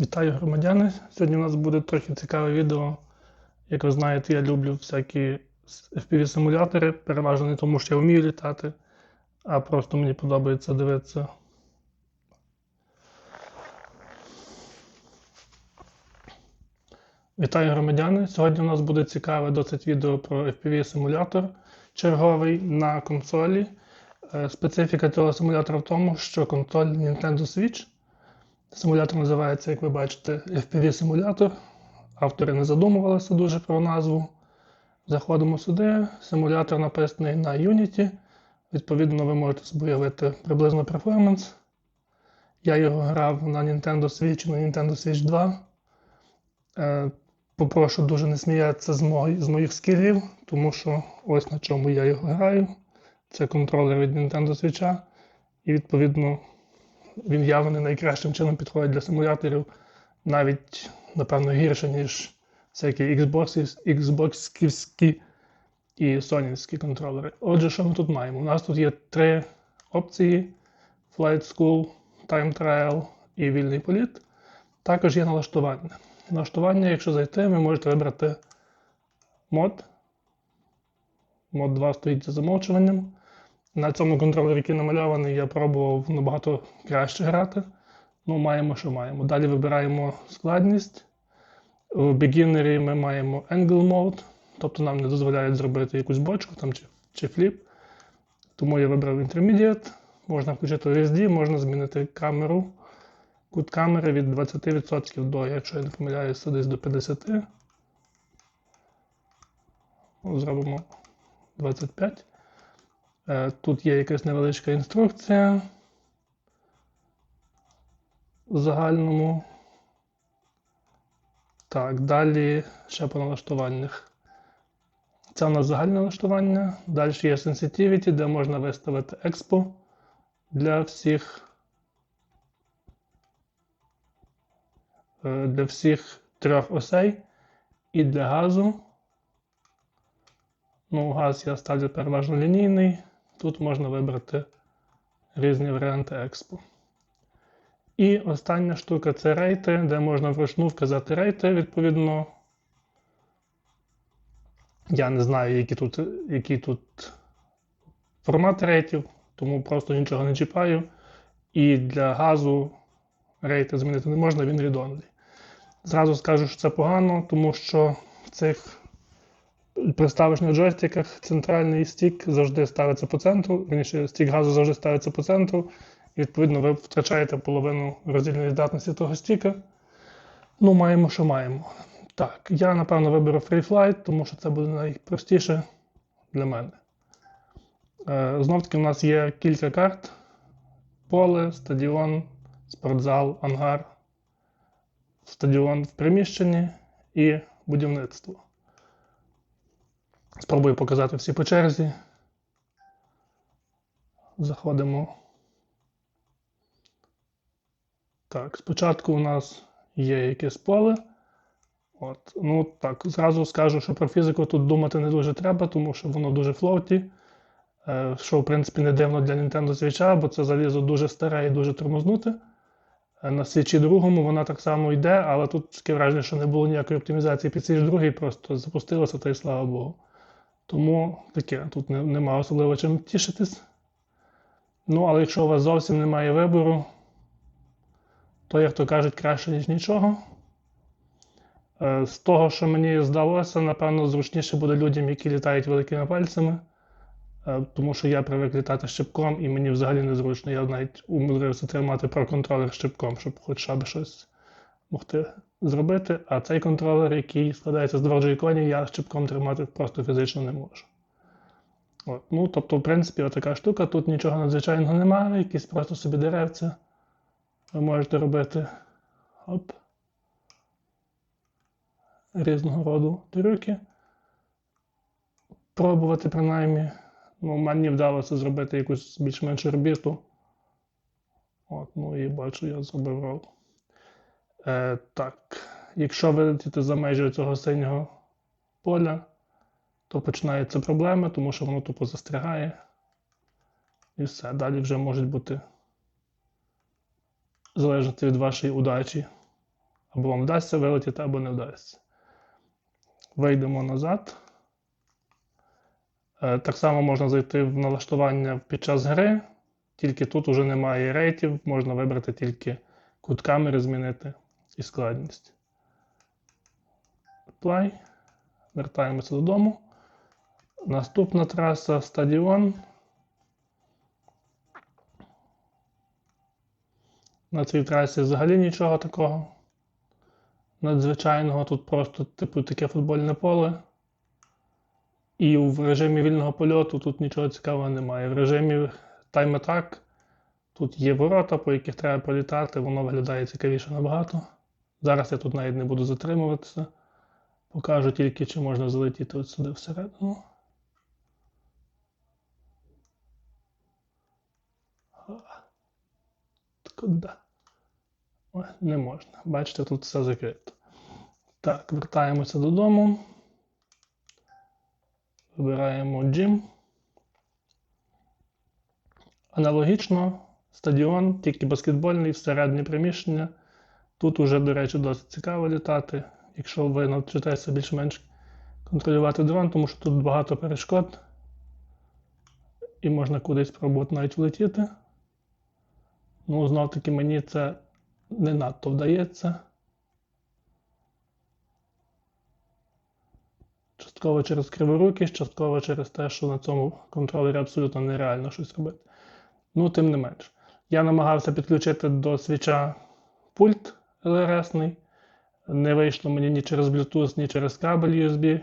Вітаю громадяни! Сьогодні у нас буде трохи цікаве відео. Як ви знаєте, я люблю всякі FPV-симулятори, переважно не тому, що я вмію літати, а просто мені подобається дивитися. Вітаю громадяни! Сьогодні у нас буде цікаве досить відео про FPV-симулятор черговий на консолі. Е, Специфіка цього симулятора в тому, що консоль Nintendo Switch. Симулятор називається, як ви бачите, FPV-симулятор. Автори не задумувалися дуже про назву. Заходимо сюди. Симулятор написаний на Unity. Відповідно, ви можете уявити приблизно перформанс. Я його грав на Nintendo Switch і на Nintendo Switch 2. Е, Попрошу дуже не сміятися з, мої, з моїх скілів, тому що ось на чому я його граю. Це контролер від Nintendo Switch. І відповідно він явно не найкращим чином підходить для симуляторів, навіть, напевно, гірше, ніж всякі Xbox, і Sony контролери. Отже, що ми тут маємо? У нас тут є три опції: Flight School, Time Trial і вільний політ. Також є налаштування. Налаштування, якщо зайти, ви можете вибрати мод. Мод 2 стоїть за замовчуванням. На цьому контролері, який намальований, я пробував набагато краще грати. Ну, маємо, що маємо. Далі вибираємо складність. В бігінері ми маємо Angle Mode, тобто нам не дозволяють зробити якусь бочку там, чи, чи фліп. Тому я вибрав Intermediate. Можна включити OSD, можна змінити камеру. Кут камери від 20% до, якщо я не помиляюся, десь до 50%. Зробимо 25%. Е, Тут є якась невеличка інструкція в загальному. Так, далі ще по налаштуваннях. Це у нас загальне налаштування. Далі є Sensitivity, де можна виставити Expo для всіх е, для всіх трьох осей і для газу. Ну, газ я ставлю переважно лінійний. Тут можна вибрати різні варіанти експо. І остання штука це рейти, де можна вручну вказати рейти. Відповідно, я не знаю, які тут які тут формат рейтів, тому просто нічого не чіпаю. І для газу рейти змінити не можна, він read-only. Зразу скажу, що це погано, тому що в цих приставочних джойстиках центральний стік завжди ставиться по центру, верніше, стік газу завжди ставиться по центру. І відповідно ви втрачаєте половину роздільної здатності того стіка. Ну, маємо, що маємо. Так, я напевно виберу Free Flight, тому що це буде найпростіше для мене. Е, Знов таки, у нас є кілька карт: поле, стадіон, спортзал, ангар, стадіон в приміщенні і будівництво. Спробую показати всі по черзі. Заходимо. Так, спочатку у нас є якесь поле. От. Ну так, зразу скажу, що про фізику тут думати не дуже треба, тому що воно дуже флоуті. Е, що, в принципі, не дивно для Nintendo Switch, бо це залізо дуже старе і дуже тормознуте. Е, На Switch 2 вона так само йде, але тут таке враження, що не було ніякої оптимізації під Switch 2, просто запустилося, та й слава Богу. Тому таке, тут не, нема особливо чим тішитись. Ну, але якщо у вас зовсім немає вибору, то, як то кажуть, краще, ніж нічого. Е, З того, що мені здалося, напевно, зручніше буде людям, які літають великими пальцями. Е, Тому що я привик літати щипком і мені взагалі незручно. Я навіть умудрився тримати про контролер щипком, щоб хоча б щось могти зробити. А цей контролер, який складається з двох джойконів, я щипком тримати просто фізично не можу. От. Ну, Тобто, в принципі, отака штука. Тут нічого надзвичайного немає, якісь просто собі деревця. Ви можете робити оп, різного роду трюки. Пробувати, принаймні. Ну, мені вдалося зробити якусь більш-менш орбіту. От, ну і бачу, я зробив рол. Е, так, якщо вилетіти за межі цього синього поля, то починаються проблеми, тому що воно тупо застрягає. І все. Далі вже можуть бути залежати від вашої удачі Або вам вдасться вилетіти, або не вдасться. Вийдемо назад. Е, Так само можна зайти в налаштування під час гри, тільки тут уже немає рейтів, можна вибрати тільки кут камери, змінити і складність. Apply. Вертаємося додому. Наступна траса стадіон. На цій трасі взагалі нічого такого надзвичайного. Тут просто типу таке футбольне поле. І в режимі вільного польоту тут нічого цікавого немає. В режимі Attack тут є ворота, по яких треба пролітати, воно виглядає цікавіше набагато. Зараз я тут навіть не буду затримуватися. Покажу тільки, чи можна залетіти от сюди всередину. Куди? Ой, не можна. Бачите, тут все закрито. Так, вертаємося додому. Вибираємо Gym. Аналогічно, стадіон, тільки баскетбольний, всередині приміщення. Тут уже, до речі, досить цікаво літати, якщо ви навчитеся більш-менш контролювати дрон, тому що тут багато перешкод. І можна кудись спробувати навіть влетіти. Ну, знов таки мені це не надто вдається. Частково через криворукість, частково через те, що на цьому контролері абсолютно нереально щось робити. Ну, тим не менш. Я намагався підключити до свіча пульт LRS. Не вийшло мені ні через Bluetooth, ні через кабель USB.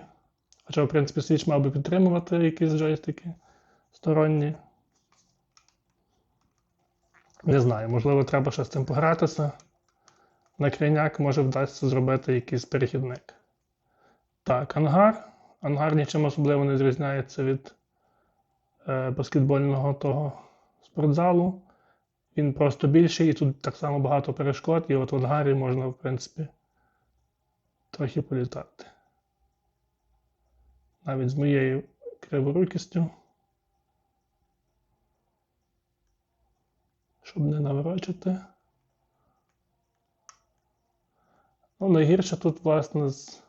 Хоча, в принципі, свіч мав би підтримувати якісь джойстики сторонні. Не знаю, можливо, треба ще з цим погратися. На крайняк може вдасться зробити якийсь перехідник. Так, ангар. Ангар нічим особливо не відрізняється від е, баскетбольного того спортзалу. Він просто більший і тут так само багато перешкод, і от в ангарі можна, в принципі, трохи політати. Навіть з моєю криворукістю. Щоб не наврочити. Ну, найгірше тут, власне, з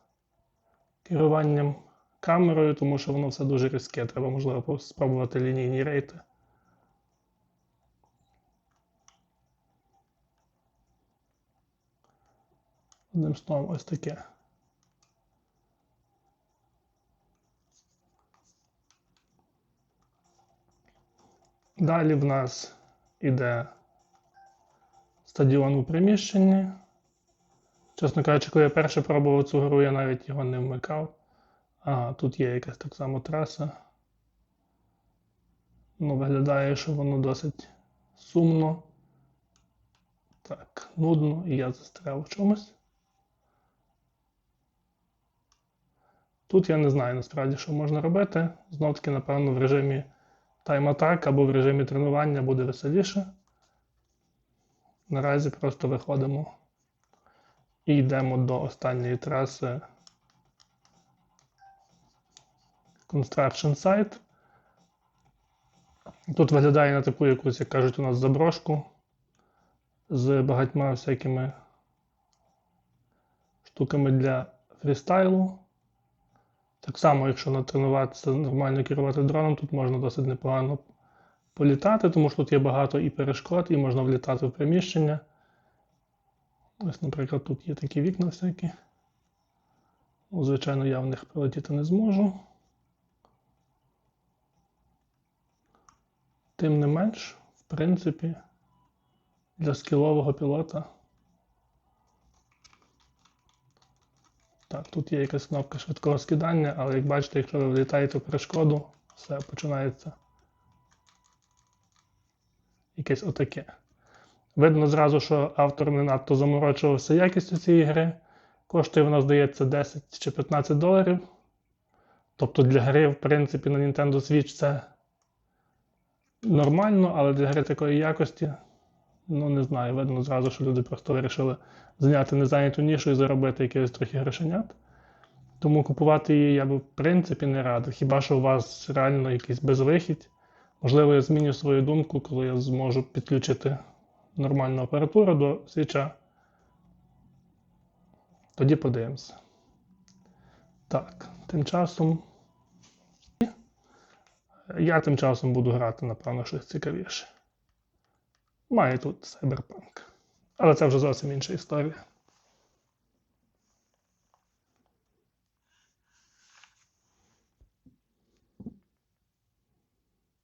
керуванням камерою, тому що воно все дуже різке. Треба, можливо, спробувати лінійні рейти. Одним словом, ось таке. Далі в нас іде стадіон у приміщенні. Чесно кажучи, коли я перше пробував цю гру, я навіть його не вмикав. Ага, тут є якась так само траса. Ну, виглядає, що воно досить сумно. Так, нудно, і я застряв в чомусь. Тут я не знаю насправді, що можна робити. Знов таки, напевно, в режимі Attack або в режимі тренування буде веселіше. Наразі просто виходимо і йдемо до останньої траси Construction Site. Тут виглядає на таку якусь, як кажуть, у нас заброшку з багатьма всякими штуками для фрістайлу. Так само, якщо натренуватися нормально керувати дроном, тут можна досить непогано політати, тому що тут є багато і перешкод, і можна влітати в приміщення. Ось, наприклад, тут є такі вікна всякі. Ну, Звичайно, я в них прилетіти не зможу. Тим не менш, в принципі, для скілового пілота. Так, тут є якась кнопка швидкого скидання, але як бачите, якщо ви влітаєте в перешкоду, все починається якесь отаке. Видно зразу, що автор не надто заморочувався якістю цієї гри. Коштує вона, здається, 10 чи 15 доларів. Тобто для гри, в принципі, на Nintendo Switch це нормально, але для гри такої якості, ну не знаю, видно зразу, що люди просто вирішили зайняти незайняту нішу і заробити якихось трохи грошенят. Тому купувати її я би в принципі не радив. Хіба що у вас реально якийсь безвихідь. Можливо, я зміню свою думку, коли я зможу підключити нормальну апаратуру до свіча. Тоді подивимося. Так, тим часом. Я тим часом буду грати, напевно, щось цікавіше. Має тут Cyberpunk. Але це вже зовсім інша історія.